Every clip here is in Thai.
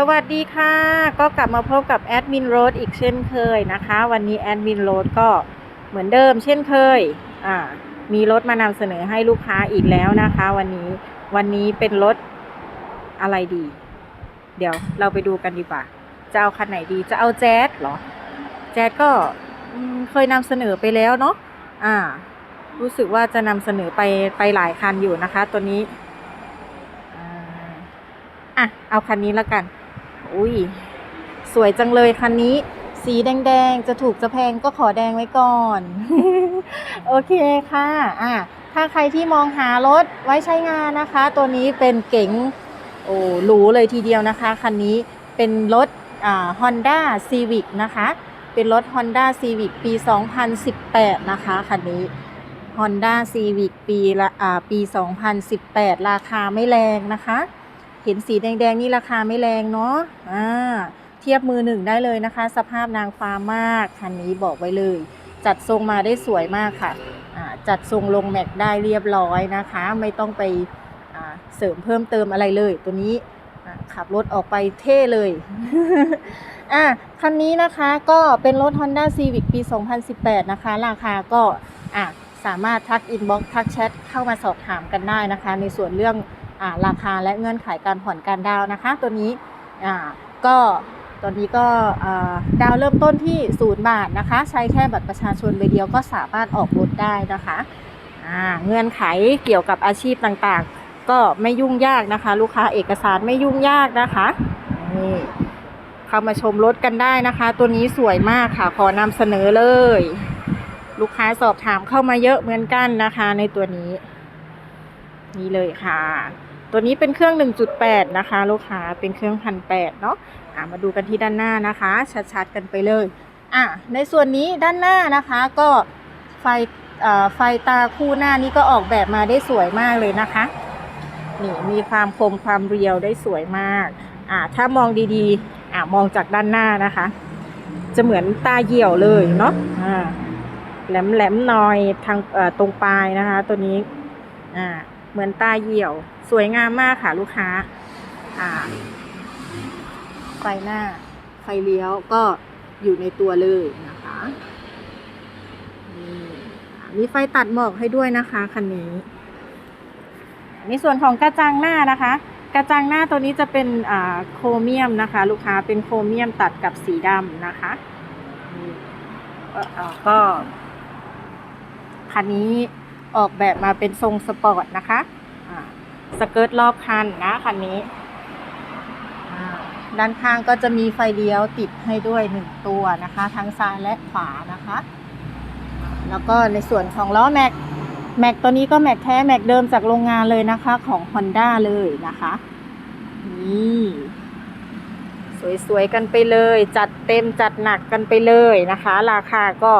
สวัสดีค่ะ ก็กลับมาพบกับแอดมินโรดอีกเช่นเคยนะคะ วันนี้แอดมินโรดก็เหมือนเดิมเช่นเคยอ่ามีรถมานำเสนอให้ลูกค้าอีกแล้วนะคะ วันนี้วันนี้เป็นรถอะไรดี เดี๋ยวเราไปดูกันดีกว่า จะเอาคันไหนดีจะเอาแจ๊สเหรอ แจ๊สก็เคยนำเสนอไปแล้วเนาะอ่า รู้สึกว่าจะนำเสนอไปไปหลายคันอยู่นะคะ ตัวนี้อ่าอะเอาคันนี้แล้วกัน อุ้ยสวยจังเลยคันนี้ สีแดงๆ จะถูกจะแพงก็ขอแดงไว้ก่อน โอเคค่ะอะ ถ้าใครที่มองหารถไว้ใช้งานนะคะ ตัวนี้เป็นเก๋งโอ้หรูเลยทีเดียวนะคะ คันนี้เป็นรถอ่า Honda Civic นะคะ เป็นรถ Honda Civic ปี 2018 นะคะ คันนี้ Honda Civic ปีละอ่าปี 2018 ราคาไม่แรงนะคะ เห็นสีแดงๆนี่ราคาไม่แรงเนาะอ่าเทียบมือหนึ่งได้เลยนะคะ สภาพนางฟ้ามากคันนี้บอกไว้เลย จัดทรงมาได้สวยมากค่ะจัดทรงลงแม็กได้เรียบร้อยนะคะ ไม่ต้องไปเสริมเพิ่มเติมอะไรเลย ตัวนี้ขับรถออกไปเท่เลยอะคันนี้นะคะก็เป็นรถ Honda Civic ปี 2018 นะคะ ราคาก็อะสามารถทักอินบ็อกทักแชทเข้ามาสอบถามกันได้นะคะ ในส่วนเรื่อง ราคาและเงื่อนไขการผ่อนการดาวนะคะ ตัวนี้ก็ตอนนี้ก็ดาวเริ่มต้นที่ศูนย์บาทนะคะ ใช้แค่บัตรประชาชนใบเดียวก็สามารถออกรถได้นะคะเงื่อนไขเกี่ยวกับอาชีพต่างๆ ก็ไม่ยุ่งยากนะคะ ลูกค้าเอกสารไม่ยุ่งยากนะคะนี่เข้ามาชมรถกันได้นะคะ ตัวนี้สวยมากค่ะขอนำเสนอเลย ลูกค้าสอบถามเข้ามาเยอะเหมือนกันนะคะ ในตัวนี้ นี่เลยค่ะ ตัวนี้เป็นเครื่อง 1.8 นะคะ ลูกค้าเป็นเครื่องพันแปดเนาะะมาดูกันที่ด้านหน้านะคะ ชัดๆกันไปเลยอะในส่วนนี้ด้านหน้านะคะก็ไฟไฟตาคู่หน้านี้ก็ออกแบบมาได้สวยมากเลยนะคะนี่มีความคมความเรียวได้สวยมากอะถ้ามองดีๆอะมองจากด้านหน้านะคะ จะเหมือนตาเหี่ยวเลยเนาะอ่าแหลมๆหน่อยทางตรงปลายนะคะ ตัวนี้อ่า เหมือนตาเหี่ยว สวยงามมากค่ะลูกค้าอ่าไฟหน้า ไฟเลี้ยวก็อยู่ในตัวเลยนะคะนี่มีไฟตัดหมอกให้ด้วยนะคะคันนี้ในส่วนของกระจังหน้านะคะ กระจังหน้าตัวนี้จะเป็นอ่าโครเมียมนะคะ ลูกค้าเป็นโครเมียมตัดกับสีดำนะคะนี่ก็คันนี้ ออกแบบมาเป็นทรงสปอร์ตนะคะสเกิร์ตรอบคันนะคันนี้ด้านข้างก็จะมีไฟเลี้ยวติดให้ด้วยหนึ่งตัวนะคะ ทั้งซ้ายและขวานะคะ แล้วก็ในส่วนของล้อแม็กแม็กตัวนี้ก็แม็กแท้แม็กเดิมจากโรงงานเลยนะคะของ Honda เลยนะคะ นี่สวยๆกันไปเลย จัดเต็มจัดหนักกันไปเลยนะคะ ราคาก็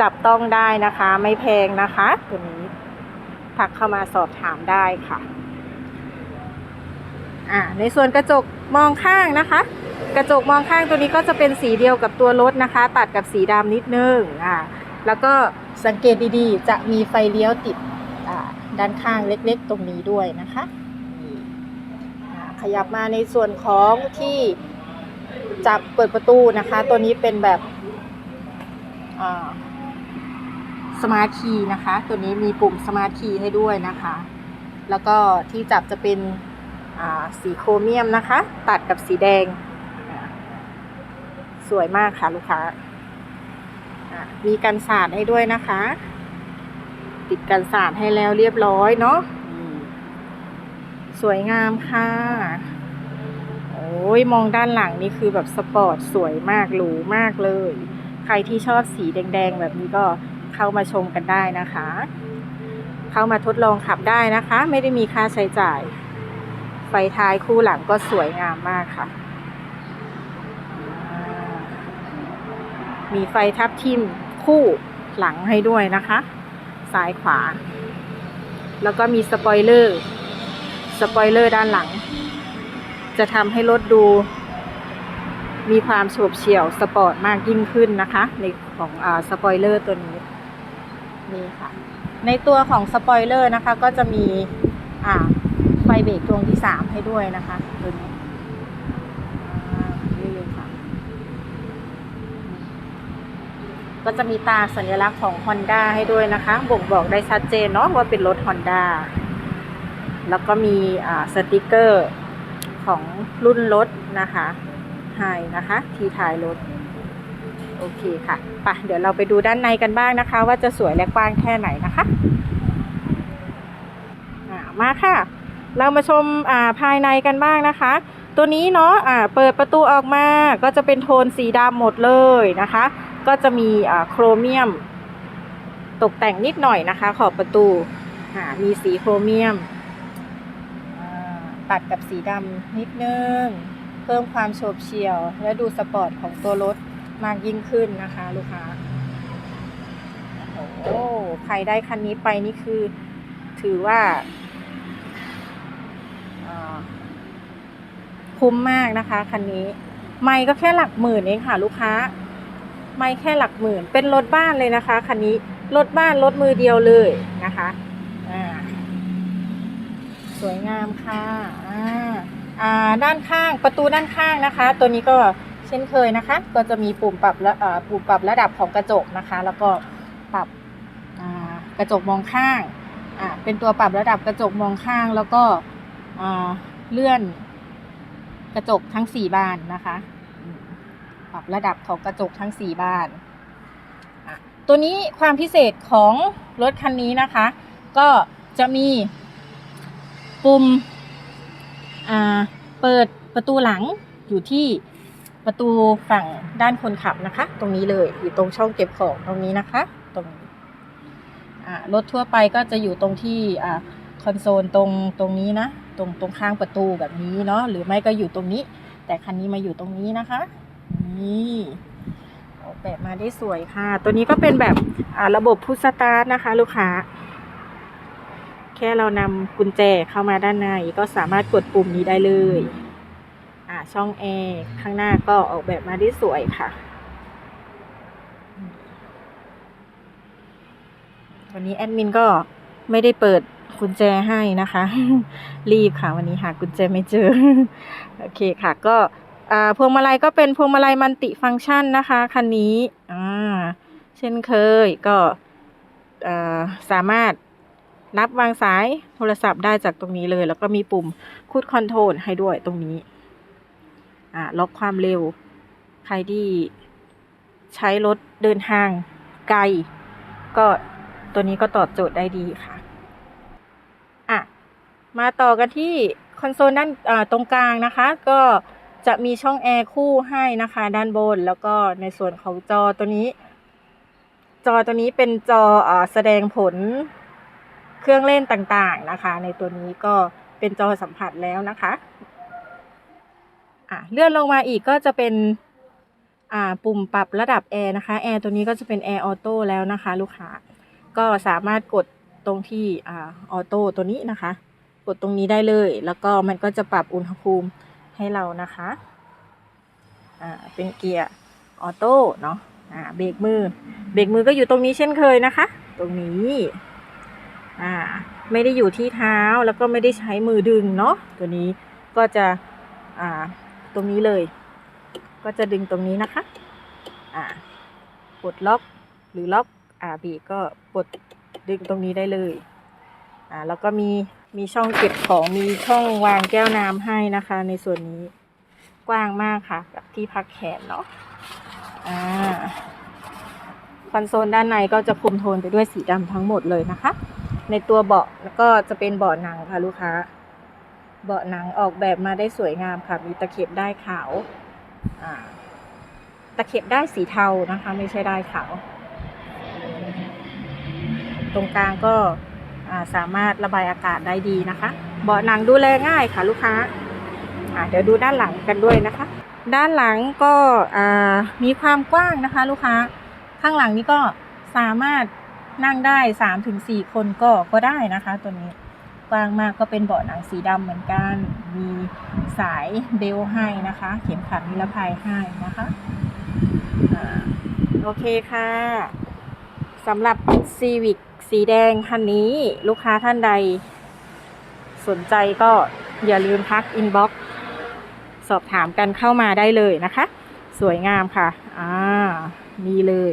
จับต้องได้นะคะ ไม่แพงนะคะตัวนี้ ทักเข้ามาสอบถามได้ค่ะอ่าในส่วนกระจกมองข้างนะคะ กระจกมองข้างตัวนี้ก็จะเป็นสีเดียวกับตัวรถนะคะ ตัดกับสีดำนิดนึงอ่าแล้วก็สังเกตดีๆ จะมีไฟเลี้ยวติดอ่าด้านข้างเล็กๆ ตรงนี้ด้วยนะคะอ่าขยับมาในส่วนของที่จับเปิดประตูนะคะ ตัวนี้เป็นแบบ สมาร์ทคีย์นะคะ ตัวนี้มีปุ่มสมาร์ทคีย์ให้ด้วยนะคะ แล้วก็ที่จับจะเป็นอ่าสีโครเมียมนะคะ ตัดกับสีแดง สวยมากค่ะลูกค้า มีกันสาดให้ด้วยนะคะ ติดกันสาดให้แล้วเรียบร้อยเนาะสวยงามค่ะ โอ้ยมองด้านหลังนี่คือแบบสปอร์ตสวยมากหรูมากเลย ใครที่ชอบสีแดง ๆ แบบนี้ก็ เข้ามาชมกันได้นะคะ เข้ามาทดลองขับได้นะคะ ไม่ได้มีค่าใช้จ่าย ไฟท้ายคู่หลังก็สวยงามมากค่ะ มีไฟทับทิมคู่หลังให้ด้วยนะคะ ซ้ายขวา แล้วก็มีสปอยเลอร์สปอยเลอร์ด้านหลัง จะทำให้รถดู มีความโฉบเฉี่ยวสปอร์ตมากยิ่งขึ้นนะคะ ในของอสปอยเลอร์ตัวนี้ นี่ค่ะ ในตัวของสปอยเลอร์นะคะ ก็จะมีไฟเบรกดวงที่ 3 ให้ด้วยนะคะตัวนี้ก็จะมีตาสัญลักษณ์ของ Honda ให้ด้วยนะคะ บ่งบอกได้ชัดเจนเนาะว่าเป็นรถ Honda แล้วก็มีสติกเกอร์ของรุ่นรถนะคะไฮนะคะ ที่ถ่ายรถ โอเคค่ะปะเดี๋ยวเราไปดูด้านในกันบ้างนะคะ ว่าจะสวยและกว้างแค่ไหนนะคะมาค่ะ เรามาชมอ่าภายในกันบ้างนะคะ ตัวนี้เนาะอ่าเปิดประตูออกมาก็จะเป็นโทนสีดำหมดเลยนะคะ ก็จะมีอ่าโครเมียม ตกแต่งนิดหน่อยนะคะ ขอบประตูอ่ามีสีโครเมียมตัดกับสีดำนิดนึง เพิ่มความโฉบเฉี่ยว และดูสปอร์ตของตัวรถ มากยิ่งขึ้นนะคะ ลูกค้า โอ้ใครได้คันนี้ไปนี่คือ ถือว่าอ่าคุ้มมากนะคะคันนี้ ไม่ก็แค่หลักหมื่นเองค่ะ ลูกค้า ไม่แค่หลักหมื่น เป็นรถบ้านเลยนะคะคันนี้รถบ้านรถมือเดียวเลยนะคะอ่าสวยงามค่ะอ่าอ่าด้านข้างประตูด้านข้างนะคะ ตัวนี้ก็ เช่นเคยนะคะ ก็จะมีปุ่มปรับปุ่มปรับระดับของกระจกนะคะ แล้วก็ปรับกระจกมองข้างเป็นตัวปรับระดับกระจกมองข้างแล้วก็เลื่อนกระจกทั้งสี่บานนะคะ ปรับระดับของกระจกทั้งสี่บาน ตัวนี้ความพิเศษของรถคันนี้นะคะ ก็จะมีปุ่มเปิดประตูหลังอยู่ที่ ประตูฝั่งด้านคนขับนะคะ ตรงนี้เลยอยู่ตรงช่องเก็บของตรงนี้นะคะ ตรงรถทั่วไปก็จะอยู่ตรงที่คอนโซลตรงตรงนี้นะ ตรงตรงข้างประตูแบบนี้เนาะหรือไม่ก็อยู่ตรงนี้ แต่คันนี้มาอยู่ตรงนี้นะคะนี่ออกแบบมาได้สวยค่ะ ตัวนี้ก็เป็นแบบระบบพุชสตาร์ทนะคะ ลูกค้า แค่เรานำกุญแจเข้ามาด้านในก็สามารถกดปุ่มนี้ได้เลย ช่องแอร์ข้างหน้าก็ออกแบบมาได้สวยค่ะ วันนี้แอดมินก็ไม่ได้เปิดกุญแจให้นะคะ รีบค่ะ วันนี้หากุญแจไม่เจอ โอเคค่ะ ก็พวงมาลัยก็เป็นพวงมาลัยมัลติฟังก์ชันนะคะคันนี้อ่าเช่นเคยก็สามารถรับวางสายโทรศัพท์ได้จากตรงนี้เลย แล้วก็มีปุ่มคูดคอนโทรลให้ด้วยตรงนี้ อ่าล็อกความเร็ว ใครที่ใช้รถเดินทางไกล ก็ตัวนี้ก็ตอบโจทย์ได้ดีค่ะอะมาต่อกันที่คอนโซลด้านตรงกลางนะคะ ก็จะมีช่องแอร์คู่ให้นะคะ ด้านบน แล้วก็ในส่วนของจอตัวนี้ จอตัวนี้เป็นจออแสดงผลเครื่องเล่นต่างๆนะคะ ในตัวนี้ก็เป็นจอสัมผัสแล้วนะคะ อะเลื่อนลงมาอีกก็จะเป็นอ่าปุ่มปรับระดับแอร์นะคะแอร์ตัวนี้ก็จะเป็นแอร์ออโต้แล้วนะคะลูกค้าก็สามารถกดตรงที่อ่าออโต้ตัวนี้นะคะ กดตรงนี้ได้เลย แล้วก็มันก็จะปรับอุณหภูมิให้เรานะคะอ่าเป็นเกียร์ออโต้เนาะอ่าเบรกมือเบรกมือก็อยู่ตรงนี้เช่นเคยนะคะ ตรงนี้อ่าไม่ได้อยู่ที่เท้าแล้วก็ไม่ได้ใช้มือดึงเนาะตัวนี้ก็จะอ่า ตรงนี้เลย ก็จะดึงตรงนี้นะคะ อ่าปลดล็อกหรือล็อกอ่าบรกก็ปลดดึงตรงนี้ได้เลย อ่าแล้วก็มีมีช่องเก็บของมีช่องวางแก้วน้ำให้นะคะ ในส่วนนี้กว้างมากค่ะ กับที่พักแขนเนาะอ่าคอนโซลด้านในก็จะคุมโทนไปด้วยสีดำทั้งหมดเลยนะคะ ในตัวเบาะก็จะเป็นเบาะหนังค่ะลูกค้า เบาะหนังออกแบบมาได้สวยงามค่ะ มีตะเข็บได้ขาวตะเข็บได้สีเทานะคะ ไม่ใช่ได้ขาว ตรงกลางก็าสามารถระบายอากาศได้ดีนะคะ เบาะหนังดูแลง่ายค่ะลูกค้าาเดี๋ยวดูด้านหลังกันด้วยนะคะ ด้านหลังก็มีความกว้างนะคะ ลูกค้า ข้างหลังนี้ก็สามารถนั่งได้สามถึงสี่คนก็ก็ได้นะคะ ตัวนี้ กว้างมากก็เป็นเบาะหนังสีดำเหมือนกัน มีสายเบลให้นะคะ เข็มขัดนิรภัยให้นะคะอ่าโอเคค่ะสำหรับ Civic สีแดงคันนี้ลูกค้าท่านใด สนใจก็อย่าลืมทักอินบ็อกสอบถามกันเข้ามาได้เลยนะคะ สวยงามค่ะ อ่านี่เลย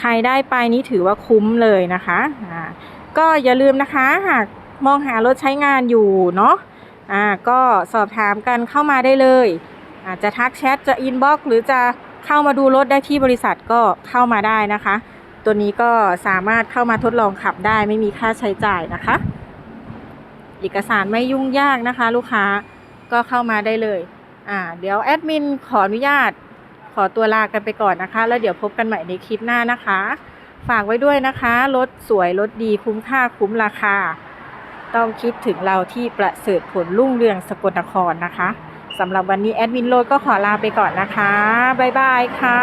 ใครได้ไปนี่ถือว่าคุ้มเลยนะคะ อ่า ก็อย่าลืมนะคะหาก มองหารถใช้งานอยู่เนาะอ่าก็สอบถามกันเข้ามาได้เลยอาจจะทักแชทจะอินบ็อกหรือจะเข้ามาดูรถได้ที่บริษัทก็เข้ามาได้นะคะ ตัวนี้ก็สามารถเข้ามาทดลองขับได้ไม่มีค่าใช้จ่ายนะคะ เอกสารไม่ยุ่งยากนะคะ ลูกค้าก็เข้ามาได้เลยอ่าเดี๋ยวแอดมินขออนุญาตขอตัวลากันไปก่อนนะคะ แล้วเดี๋ยวพบกันใหม่ในคลิปหน้านะคะ ฝากไว้ด้วยนะคะ รถสวยรถดีคุ้มค่าคุ้มราคา ต้องคิดถึงเราที่ประเสริฐผลรุ่งเรืองสกลนครนะคะสำหรับวันนี้แอดมินโรดก็ขอลาไปก่อนนะคะ บ๊ายบายค่ะ